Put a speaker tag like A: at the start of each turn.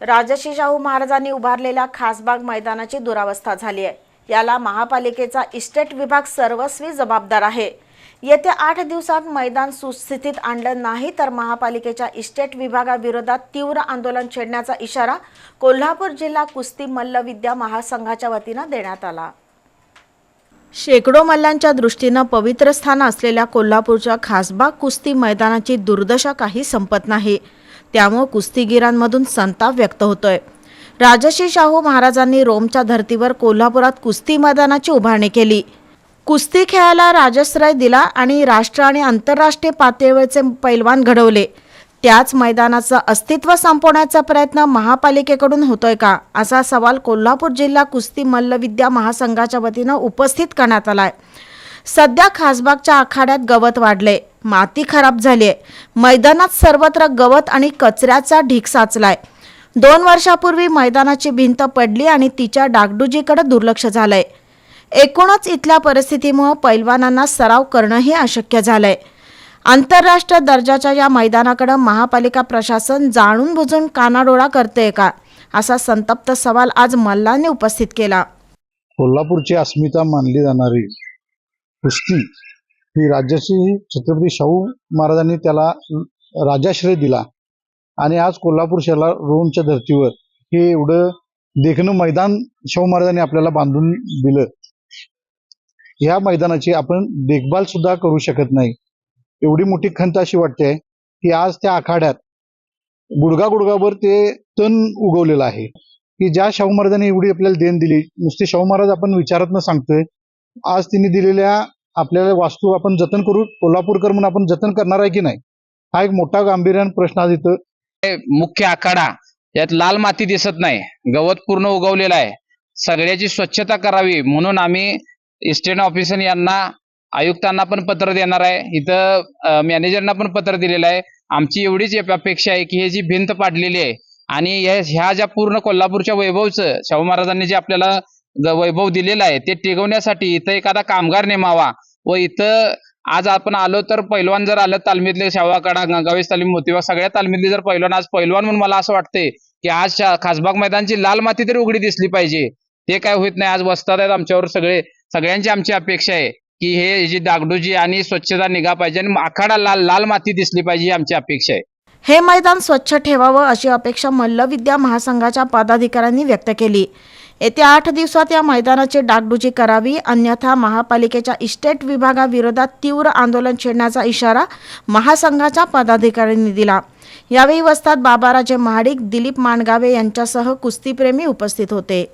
A: राजश्री शाहू महाराजांनी उभारलेल्या खासबाग मैदानाची दुरावस्था झाली आहे. याला महापालिकेचा इस्टेट विभाग सर्वस्वी जबाबदार आहे. येत्या आठ दिवसात मैदान सुस्थितीत आणलं नाही तर महापालिकेच्या इस्टेट विभागाविरोधात तीव्र आंदोलन छेडण्याचा इशारा कोल्हापूर जिल्हा कुस्ती मल्लविद्या महासंघाच्या वतीनं देण्यात आला. शेकडो मल्लांच्या दृष्टीनं पवित्र स्थान असलेल्या कोल्हापूरच्या खासबाग कुस्ती मैदानाची दुर्दशा काही संपत नाही. त्यामुळे कुस्तीगिरांमधून संताप व्यक्त होतोय. राजश्री शाहू महाराजांनी रोमच्या धर्तीवर कोल्हापुरात कुस्ती मैदानाची उभारणी केली. कुस्ती खेळायला राजश्रय दिला आणि राष्ट्र आणि आंतरराष्ट्रीय पातळीवरचे पैलवान घडवले. त्याच मैदानाचं अस्तित्व संपवण्याचा प्रयत्न महापालिकेकडून होतोय का असा सवाल कोल्हापूर जिल्हा कुस्ती मल्लविद्या महासंघाच्या वतीनं उपस्थित करण्यात आला आहे सध्या खासबागच्या आखाड्यात गवत वाढले. माती खराब झाली आहे. मैदानात सर्वत्र गवत आणि कचऱ्याचा ढीक साचलाय. दोन वर्षापूर्वी मैदानाची भिंत पडली आणि तिच्या डागडुजीकडे दुर्लक्ष झालंय. एकूणच इथल्या परिस्थितीमुळे पैलवानांना सराव करणंही अशक्य झालंय. आंतरराष्ट्रीय दर्जाच्या या मैदानाकडे महापालिका प्रशासन जाणून बुजून कानाडोळा करते का? असा संतप्त सवाल आज मल्लांनी उपस्थित केला.
B: कोल्हापूरची अस्मिता मानली जाणारी कुस्ती ही राज्याची छत्रपती शाहू महाराजांनी त्याला राजाश्रय दिला. आणि आज कोल्हापूर शहराला रोमच्या धर्तीवर हे एवढं देखणं मैदान शाहू महाराजांनी आपल्याला बांधून दिलं. ह्या मैदानाची आपण देखभाल सुद्धा करू शकत नाही. एवढी मोठी खंत अशी वाटते की आज त्या आखाड्यात गुडगा गुडगावर ते तण उगवलेलं आहे. की ज्या शाहू महाराजांनी एवढी आपल्याला देण दिली नुसते शाहू महाराज आपण विचारत न सांगतोय आज तिने दिलेल्या आपल्याला वास्तू आपण जतन करू कोल्हापूरकर म्हणून आपण जतन करणार आहे की नाही? हा एक मोठा गांभीर्यान प्रश्न आज इथं
C: मुख्य आखाडा यात लाल माती दिसत नाही गवत पूर्ण उगवलेलं आहे. सगळ्याची स्वच्छता करावी म्हणून आम्ही इस्टेट ऑफिसर यांना आयुक्तांना पण पत्र देणार आहे. इथं मॅनेजरना पण पत्र दिलेलं आहे. आमची एवढीच अपेक्षा आहे की हे जी भिंत पाडलेली आहे आणि ह्या ज्या पूर्ण कोल्हापूरच्या वैभवचं शाहू महाराजांनी जे आपल्याला वैभव दिलेलं आहे. ते टिकवण्यासाठी इथं एखादा कामगार नेमावा. व इथं आज आपण आलो तर पैलवान जर आलं तालमीतले शावाकडा गंगावेश तालीम मोतीबा सगळ्या तालमीतले जर पैलवान आज पैलवान म्हणून मला असं वाटतंय की आज खासबाग मैदानची लाल माती तरी उघडी दिसली पाहिजे. ते काय होत नाही. आज वसतात आहेत आमच्यावर सगळे. सगळ्यांची आमची अपेक्षा आहे की हे जी डागडूजी आणि स्वच्छता निघा पाहिजे आणि आखाडा लाल लाल माती दिसली पाहिजे ही आमची अपेक्षा आहे.
A: हे मैदान स्वच्छ ठेवावं अशी अपेक्षा मल्लविद्या महासंघाच्या पदाधिकाऱ्यांनी व्यक्त केली. येत्या आठ दिवसात या मैदानाची डागडुजी करावी अन्यथा महापालिकेच्या इस्टेट विभागाविरोधात तीव्र आंदोलन छेडण्याचा इशारा महासंघाच्या पदाधिकाऱ्यांनी दिला. यावेळी वस्तात बाबाराजे महाडिक दिलीप माणगावे यांच्यासह कुस्तीप्रेमी उपस्थित होते.